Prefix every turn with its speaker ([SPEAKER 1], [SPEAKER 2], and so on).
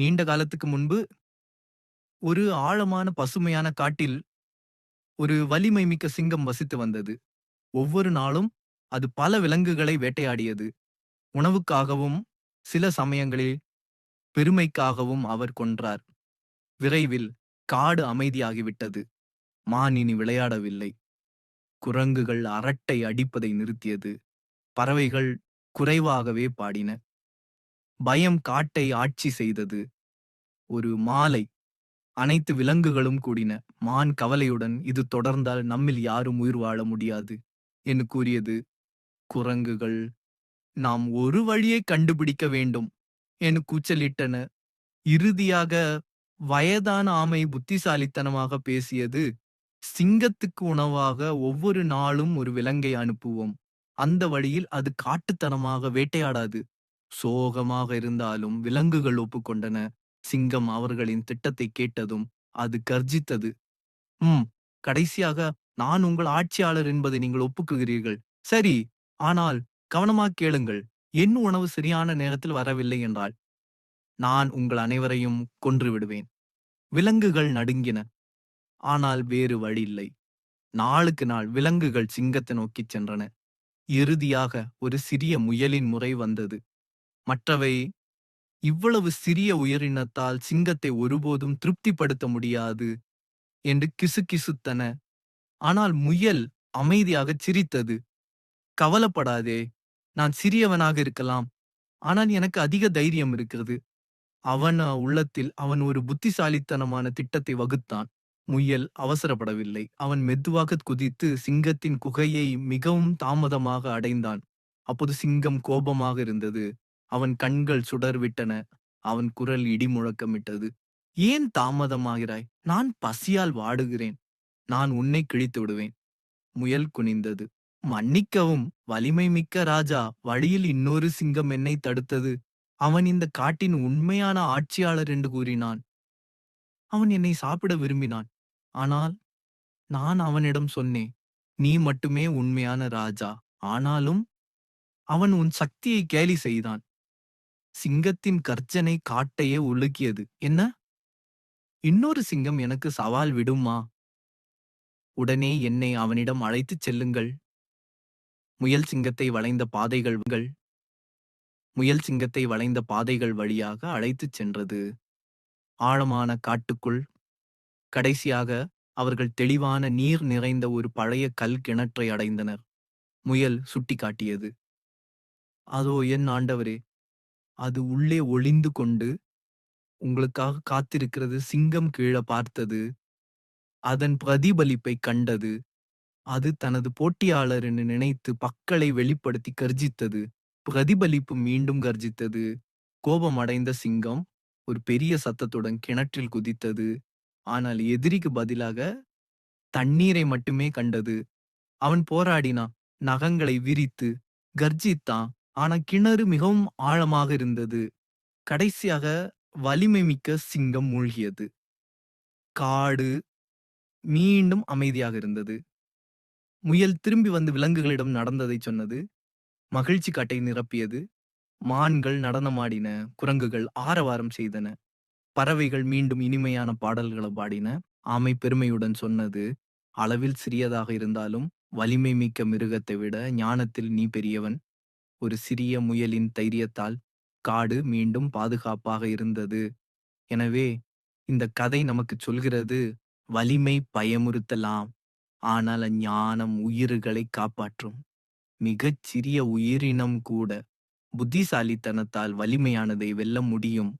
[SPEAKER 1] நீண்ட காலத்துக்கு முன்பு ஒரு ஆழமான பசுமையான காட்டில் ஒரு வலிமை மிக்க சிங்கம் வசித்து வந்தது. ஒவ்வொரு நாளும் அது பல விலங்குகளை வேட்டையாடியது. உணவுக்காகவும் சில சமயங்களில் பெருமைக்காகவும் அவர் கொன்றார். விரைவில் காடு அமைதியாகிவிட்டது. மான் இனி விளையாடவில்லை. குரங்குகள் அரட்டை அடிப்பதை நிறுத்தியது. பறவைகள் குறைவாகவே பாடின. பயம் காட்டை ஆட்சி செய்தது. ஒரு மாலை. அனைத்து விலங்குகளும் கூடின மான் கவலையுடன் இது தொடர்ந்தால் நம்மில் யாரும் உயிர் வாழ முடியாது என்று கூறியது. குரங்குகள் நாம் ஒரு வழியை கண்டுபிடிக்க வேண்டும் என்று கூச்சலிட்டன. இறுதியாக வயதான ஆமை புத்திசாலித்தனமாக பேசியது சிங்கத்துக்கு உணவாக ஒவ்வொரு நாளும் ஒரு விலங்கை அனுப்புவோம். அந்த வழியில் அது காட்டுத்தனமாக வேட்டையாடாது. சோகமாக இருந்தாலும் விலங்குகள் ஒப்புக்கொண்டன. சிங்கம் அவர்களின் திட்டத்தை கேட்டதும் அது கர்ஜித்தது. ம் கடைசியாக நான் உங்கள் ஆட்சியாளர் என்பதை நீங்கள் ஒப்புக்குகிறீர்கள் சரி ஆனால் கவனமாக கேளுங்கள். என் உணவு சரியான நேரத்தில் வரவில்லை என்றால் நான் உங்கள் அனைவரையும் கொன்று விடுவேன். விலங்குகள் நடுங்கின. ஆனால் வேறு வழி இல்லை நாளுக்கு நாள் விலங்குகள் சிங்கத்தை நோக்கிச் சென்றன. இறுதியாக ஒரு சிறிய முயலின் முறை வந்தது. மற்றவை இவ்வளவு சிறிய உயிரினத்தால் சிங்கத்தை ஒருபோதும் திருப்திப்படுத்த முடியாது என்று கிசுகிசுத்தன. ஆனால் முயல் அமைதியாகச் சிரித்தது. கவலைப்படாதே நான் சிறியவனாக இருக்கலாம். ஆனால் எனக்கு அதிக தைரியம் இருக்கிறது. அவன் உள்ளத்தில் அவன் ஒரு புத்திசாலித்தனமான திட்டத்தை வகுத்தான். முயல் அவசரப்படவில்லை. அவன் மெதுவாக குதித்து சிங்கத்தின் குகையை மிகவும் தாமதமாக அடைந்தான். அப்போது சிங்கம் கோபமாக இருந்தது. அவன் கண்கள் சுடர்விட்டன. அவன் குரல் இடி முழக்கமிட்டது ஏன் தாமதமாகிறாய்? நான் பசியால் வாடுகிறேன். நான் உன்னை கிழித்து விடுவேன். முயல் குனிந்தது. மன்னிக்கவும் வலிமை மிக்க ராஜா வழியில் இன்னொரு சிங்கம் என்னை தடுத்தது. அவன் இந்த காட்டின் உண்மையான ஆட்சியாளர் என்று கூறினான். அவன் என்னை சாப்பிட விரும்பினான். ஆனால் நான் அவனிடம் சொன்னேன் நீ மட்டுமே உண்மையான ராஜா. ஆனாலும் அவன் உன் சக்தியை கேலி செய்தான். சிங்கத்தின் கர்ஜனை காட்டையே உலுக்கியது. என்ன? இன்னொரு சிங்கம் எனக்கு சவால் விடுமா? உடனே என்னை அவனிடம் அழைத்துச் செல்லுங்கள். முயல் சிங்கத்தை வளைந்த பாதைகள் முயல் சிங்கத்தை வளைந்த பாதைகள் வழியாக அழைத்துச் சென்றது. ஆழமான காட்டுக்குள் கடைசியாக அவர்கள் தெளிவான நீர் நிறைந்த ஒரு பழைய கல் கிணற்றை அடைந்தனர். முயல் சுட்டிக்காட்டியது. அதோ என் ஆண்டவரே அது உள்ளே ஒளிந்து கொண்டு உங்களுக்காக காத்திருக்கிறது. சிங்கம் கீழே பார்த்தது. அதன் பிரதிபலிப்பை கண்டது. அது தனது போட்டியாளர் என்று நினைத்து பக்களை வெளிப்படுத்தி கர்ஜித்தது. பிரதிபலிப்பு மீண்டும் கர்ஜித்தது. கோபமடைந்த சிங்கம் ஒரு பெரிய சத்தத்துடன் கிணற்றில் குதித்தது. ஆனால் எதிரிக்கு பதிலாக தண்ணீரை மட்டுமே கண்டது. அவன் போராடினான். நகங்களை விரித்து கர்ஜித்தான் ஆனா கிணறு மிகவும் ஆழமாக இருந்தது. கடைசியாக வலிமை மிக்க சிங்கம் மூழ்கியது. காடு மீண்டும் அமைதியாக இருந்தது. முயல் திரும்பி வந்து விலங்குகளிடம் நடந்ததை சொன்னது. மகிழ்ச்சி காட்டை நிரப்பியது. மான்கள் நடனமாடின குரங்குகள் ஆரவாரம் செய்தன. பறவைகள் மீண்டும் இனிமையான பாடல்களை பாடின. ஆமை பெருமையுடன் சொன்னது அளவில் சிறியதாக இருந்தாலும் வலிமை மிக்க மிருகத்தை விட ஞானத்தில் நீ பெரியவன். ஒரு சிறிய முயலின் தைரியத்தால் காடு மீண்டும் பாதுகாப்பாக இருந்தது. எனவே இந்த கதை நமக்கு சொல்கிறது வலிமை பயமுறுத்தலாம். ஆனால் ஞானம் உயிர்களை காப்பாற்றும். மிகச் சிறிய உயிரினம் கூட புத்திசாலித்தனத்தால் வலிமையானதை வெல்ல முடியும்.